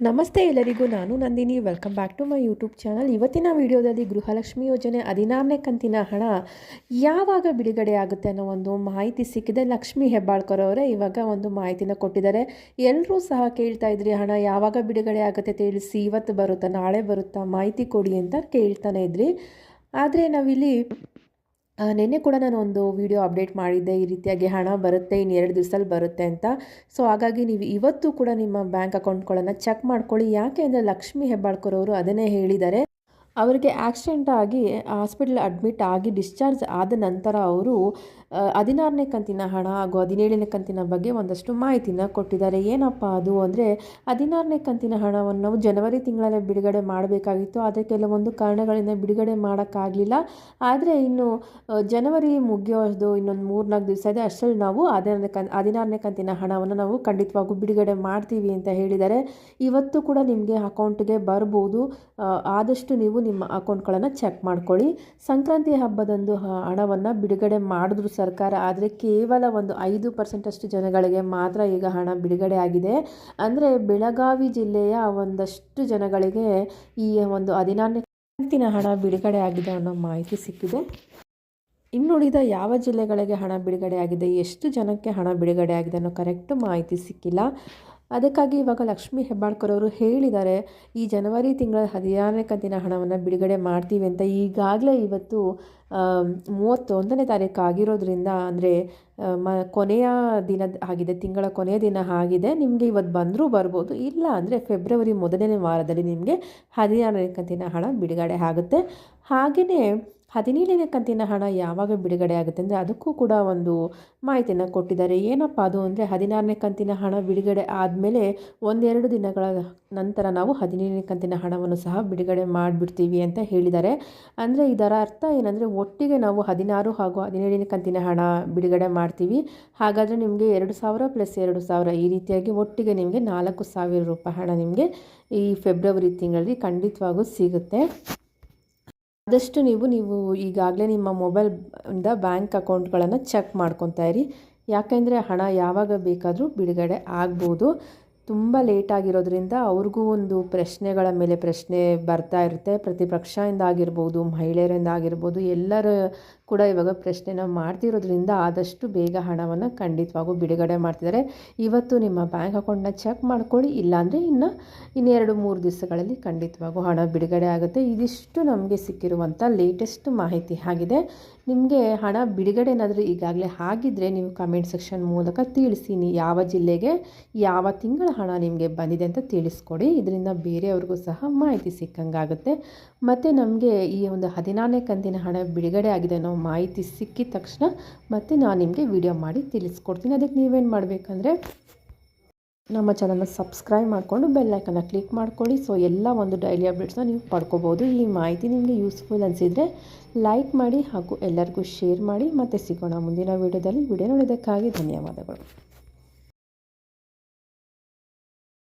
ನಮಸ್ತೆ ಎಲ್ಲರಿಗೂ, ನಾನು Nandini. Welcome back to my YouTube channel ಇವತ್ತಿನ ವಿಡಿಯೋದಲ್ಲಿ ಗೃಹಲಕ್ಷ್ಮಿ ಯೋಜನೆ ಹದಿನಾರನೇ ಕಂತಿನ ಹಣ ಯಾವಾಗ ಬಿಡುಗಡೆ ಆಗುತ್ತೆ ಅನ್ನೋ ಒಂದು ಮಾಹಿತಿ ಸಿಕ್ಕಿದೆ. ಲಕ್ಷ್ಮಿ ಹೆಬ್ಬಾಳ್ಕರ್ ಅವರೇ ಇವಾಗ ಒಂದು ಮಾಹಿತಿನ ಕೊಟ್ಟಿದ್ದಾರೆ. ಎಲ್ಲರೂ ಸಹ ಕೇಳ್ತಾ ಇದ್ರಿ, ಹಣ ಯಾವಾಗ ಬಿಡುಗಡೆ ಆಗುತ್ತೆ ತಿಳಿಸಿ. ಇವತ್ತು ಬರುತ್ತಾ, ನಾಳೆ ಬರುತ್ತಾ, ಮಾಹಿತಿ ಕೊಡಿ ಅಂತ ಕೇಳ್ತಾನೆ ಇದ್ರಿ. ಆದರೆ ನಾವಿಲ್ಲಿ ನಿನ್ನೆ ಕೂಡ ನಾನು ಒಂದು ವಿಡಿಯೋ ಅಪ್ಡೇಟ್ ಮಾಡಿದ್ದೆ, ಈ ರೀತಿಯಾಗಿ ಹಣ ಬರುತ್ತೆ ಇನ್ನು ಎರಡು ದಿವಸದಲ್ಲಿ ಬರುತ್ತೆ ಅಂತ. ಸೊ ಹಾಗಾಗಿ ನೀವು ಇವತ್ತು ಕೂಡ ನಿಮ್ಮ ಬ್ಯಾಂಕ್ ಅಕೌಂಟ್ಗಳನ್ನು ಚೆಕ್ ಮಾಡ್ಕೊಳ್ಳಿ. ಯಾಕೆ ಅಂದರೆ ಲಕ್ಷ್ಮಿ ಹೆಬ್ಬಾಳ್ಕರ್ ಅವರು ಅದನ್ನೇ ಹೇಳಿದ್ದಾರೆ. ಅವರಿಗೆ ಆಕ್ಸಿಡೆಂಟ್ ಆಗಿ ಹಾಸ್ಪಿಟ್ಲ್ ಅಡ್ಮಿಟ್ ಆಗಿ ಡಿಸ್ಚಾರ್ಜ್ ಆದ ನಂತರ ಅವರು ಹದಿನಾರನೇ ಕಂತಿನ ಹಣ ಹಾಗೂ ಹದಿನೇಳನೇ ಕಂತಿನ ಬಗ್ಗೆ ಒಂದಷ್ಟು ಮಾಹಿತಿನ ಕೊಟ್ಟಿದ್ದಾರೆ. ಏನಪ್ಪ ಅದು ಅಂದರೆ, ಹದಿನಾರನೇ ಕಂತಿನ ಹಣವನ್ನು ನಾವು ಜನವರಿ ತಿಂಗಳಲ್ಲೇ ಬಿಡುಗಡೆ ಮಾಡಬೇಕಾಗಿತ್ತು. ಆದರೆ ಕೆಲವೊಂದು ಕಾರಣಗಳಿಂದ ಬಿಡುಗಡೆ ಮಾಡೋಕ್ಕಾಗಲಿಲ್ಲ. ಆದರೆ ಇನ್ನು ಜನವರಿ ಮುಗಿಯೋದು ಇನ್ನೊಂದು ಮೂರ್ನಾಲ್ಕು ದಿವಸ ಇದೆ. ಅಷ್ಟರಲ್ಲಿ ನಾವು ಹದಿನಾರನೇ ಕನ್ ಹದಿನಾರನೇ ಕಂತಿನ ಹಣವನ್ನು ನಾವು ಖಂಡಿತವಾಗೂ ಬಿಡುಗಡೆ ಮಾಡ್ತೀವಿ ಅಂತ ಹೇಳಿದ್ದಾರೆ. ಇವತ್ತು ಕೂಡ ನಿಮಗೆ ಅಕೌಂಟ್ಗೆ ಬರ್ಬೋದು. ಆದಷ್ಟು ನೀವು ನಿಮ್ಮ ಅಕೌಂಟ್ಗಳನ್ನು ಚೆಕ್ ಮಾಡ್ಕೊಳ್ಳಿ. ಸಂಕ್ರಾಂತಿ ಹಬ್ಬದಂದು ಹಣವನ್ನು ಬಿಡುಗಡೆ ಮಾಡಿದ್ರು ಸರ್ಕಾರ, ಆದರೆ ಕೇವಲ ಒಂದು ಐದು ಪರ್ಸೆಂಟಷ್ಟು ಜನಗಳಿಗೆ ಮಾತ್ರ ಈಗ ಹಣ ಬಿಡುಗಡೆ ಆಗಿದೆ. ಅಂದರೆ ಬೆಳಗಾವಿ ಜಿಲ್ಲೆಯ ಒಂದಷ್ಟು ಜನಗಳಿಗೆ ಈ ಒಂದು ಹದಿನಾರನೇ ಕಂತಿನ ಹಣ ಬಿಡುಗಡೆ ಆಗಿದೆ ಅನ್ನೋ ಮಾಹಿತಿ ಸಿಕ್ಕಿದೆ. ಇನ್ನುಳಿದ ಯಾವ ಜಿಲ್ಲೆಗಳಿಗೆ ಹಣ ಬಿಡುಗಡೆ ಆಗಿದೆ, ಎಷ್ಟು ಜನಕ್ಕೆ ಹಣ ಬಿಡುಗಡೆ ಆಗಿದೆ ಅನ್ನೋ ಕರೆಕ್ಟ್ ಮಾಹಿತಿ ಸಿಕ್ಕಿಲ್ಲ. ಅದಕ್ಕಾಗಿ ಇವಾಗ ಲಕ್ಷ್ಮೀ ಹೆಬ್ಬಾಳ್ಕರ್ ಅವರು ಹೇಳಿದ್ದಾರೆ, ಈ ಜನವರಿ ತಿಂಗಳ ಹದಿನಾರನೇ ಕಂತಿನ ಹಣವನ್ನು ಬಿಡುಗಡೆ ಮಾಡ್ತೀವಿ ಅಂತ. ಈಗಾಗಲೇ ಇವತ್ತು ಮೂವತ್ತೊಂದನೇ ತಾರೀಕು ಆಗಿರೋದ್ರಿಂದ, ಅಂದರೆ ಮ, ಕೊನೆಯ ದಿನ ಆಗಿದೆ, ತಿಂಗಳ ಕೊನೆಯ ದಿನ ಆಗಿದೆ, ನಿಮಗೆ ಇವತ್ತು ಬಂದರೂ ಬರ್ಬೋದು. ಇಲ್ಲ ಅಂದರೆ ಫೆಬ್ರವರಿ ಮೊದಲನೇ ವಾರದಲ್ಲಿ ನಿಮಗೆ ಹದಿನಾರನೇ ಕಂತಿನ ಹಣ ಬಿಡುಗಡೆ ಆಗುತ್ತೆ. ಹಾಗೆಯೇ ಹದಿನೇಳನೇ ಕಂತಿನ ಹಣ ಯಾವಾಗ ಬಿಡುಗಡೆ ಆಗುತ್ತೆ ಅಂದರೆ ಅದಕ್ಕೂ ಕೂಡ ಒಂದು ಮಾಹಿತಿಯನ್ನು ಕೊಟ್ಟಿದ್ದಾರೆ. ಏನಪ್ಪ ಅದು ಅಂದರೆ ಹದಿನಾರನೇ ಕಂತಿನ ಹಣ ಬಿಡುಗಡೆ ಆದಮೇಲೆ ಒಂದೆರಡು ದಿನಗಳ ನಂತರ ನಾವು ಹದಿನೇಳನೇ ಕಂತಿನ ಹಣವನ್ನು ಸಹ ಬಿಡುಗಡೆ ಮಾಡಿಬಿಡ್ತೀವಿ ಅಂತ ಹೇಳಿದ್ದಾರೆ. ಅಂದರೆ ಇದರ ಅರ್ಥ ಏನಂದರೆ ಒಟ್ಟಿಗೆ ನಾವು ಹದಿನಾರು ಹಾಗೂ ಹದಿನೇಳನೇ ಕಂತಿನ ಹಣ ಬಿಡುಗಡೆ ಮಾಡ್ತೀವಿ. ಹಾಗಾದರೆ ನಿಮಗೆ ಎರಡು ಸಾವಿರ ಪ್ಲಸ್ ಎರಡು ಸಾವಿರ ಈ ರೀತಿಯಾಗಿ ಒಟ್ಟಿಗೆ ನಿಮಗೆ ನಾಲ್ಕು ಸಾವಿರ ರೂಪಾಯಿ ಹಣ ನಿಮಗೆ ಈ ಫೆಬ್ರವರಿ ತಿಂಗಳಲ್ಲಿ ಖಂಡಿತವಾಗೂ ಸಿಗುತ್ತೆ. ಆದಷ್ಟು ನೀವು ನೀವು ಈಗಾಗಲೇ ನಿಮ್ಮ ಮೊಬೈಲ್ ಇಂದ ಬ್ಯಾಂಕ್ ಅಕೌಂಟ್ಗಳನ್ನು ಚೆಕ್ ಮಾಡ್ಕೊತಾ ಇರಿ. ಯಾಕೆಂದರೆ ಹಣ ಯಾವಾಗ ಬೇಕಾದರೂ ಬಿಡುಗಡೆ ಆಗ್ಬೋದು. ತುಂಬ ಲೇಟ್ ಆಗಿರೋದ್ರಿಂದ ಅವ್ರಿಗೂ ಒಂದು ಪ್ರಶ್ನೆಗಳ ಮೇಲೆ ಪ್ರಶ್ನೆ ಬರ್ತಾ ಇರುತ್ತೆ. ಪ್ರತಿಪಕ್ಷದಿಂದ ಆಗಿರ್ಬೋದು, ಮಹಿಳೆಯರಿಂದ ಆಗಿರ್ಬೋದು, ಎಲ್ಲರ ಕೂಡ ಇವಾಗ ಪ್ರಶ್ನೆನ ಮಾಡ್ತಿರೋದ್ರಿಂದ ಆದಷ್ಟು ಬೇಗ ಹಣವನ್ನು ಖಂಡಿತವಾಗೂ ಬಿಡುಗಡೆ ಮಾಡ್ತಿದ್ದಾರೆ. ಇವತ್ತು ನಿಮ್ಮ ಬ್ಯಾಂಕ್ ಅಕೌಂಟ್ನ ಚೆಕ್ ಮಾಡ್ಕೊಳ್ಳಿ, ಇಲ್ಲಾಂದರೆ ಇನ್ನು ಇನ್ನೆರಡು ಮೂರು ದಿವಸಗಳಲ್ಲಿ ಖಂಡಿತವಾಗೂ ಹಣ ಬಿಡುಗಡೆ ಆಗುತ್ತೆ. ಇದಿಷ್ಟು ನಮಗೆ ಸಿಕ್ಕಿರುವಂಥ ಲೇಟೆಸ್ಟ್ ಮಾಹಿತಿ ಆಗಿದೆ. ನಿಮಗೆ ಹಣ ಬಿಡುಗಡೆ ಏನಾದರೂ ಈಗಾಗಲೇ ಆಗಿದ್ದರೆ ನೀವು ಕಮೆಂಟ್ ಸೆಕ್ಷನ್ ಮೂಲಕ ತಿಳಿಸಿ ಯಾವ ಜಿಲ್ಲೆಗೆ ಯಾವ ತಿಂಗಳ ಹಣ ನಿಮಗೆ ಬಂದಿದೆ ಅಂತ ತಿಳಿಸ್ಕೊಡಿ. ಇದರಿಂದ ಬೇರೆಯವ್ರಿಗೂ ಸಹ ಮಾಹಿತಿ ಸಿಕ್ಕಂಗಾಗುತ್ತೆ. ಮತ್ತು ನಮಗೆ ಈ ಒಂದು ಹದಿನಾರನೇ ಕಂತಿನ ಹಣ ಬಿಡುಗಡೆ ಆಗಿದೆ ಅನ್ನೋ ಮಾಹಿತಿ ಸಿಕ್ಕಿದ ತಕ್ಷಣ ಮತ್ತೆ ನಾನು ನಿಮಗೆ ವಿಡಿಯೋ ಮಾಡಿ ತಿಳಿಸ್ಕೊಡ್ತೀನಿ. ಅದಕ್ಕೆ ನೀವೇನು ಮಾಡಬೇಕಂದ್ರೆ ನಮ್ಮ ಚಾನಲ್ನ ಸಬ್ಸ್ಕ್ರೈಬ್ ಮಾಡಿಕೊಂಡು ಬೆಲ್ಲೈಕನ್ನ ಕ್ಲಿಕ್ ಮಾಡ್ಕೊಳ್ಳಿ. ಸೊ ಎಲ್ಲ ಒಂದು ಡೈಲಿ ಅಪ್ಡೇಟ್ಸ್ನ ನೀವು ಪಡ್ಕೋಬೋದು. ಈ ಮಾಹಿತಿ ನಿಮಗೆ ಯೂಸ್ಫುಲ್ ಅನಿಸಿದರೆ ಲೈಕ್ ಮಾಡಿ ಹಾಗೂ ಎಲ್ಲರಿಗೂ ಶೇರ್ ಮಾಡಿ ಮತ್ತೆ ಸಿಗೋಣ ಮುಂದಿನ ವೀಡಿಯೋದಲ್ಲಿ ವಿಡಿಯೋ ನೋಡೋದಕ್ಕಾಗಿ ಧನ್ಯವಾದಗಳು.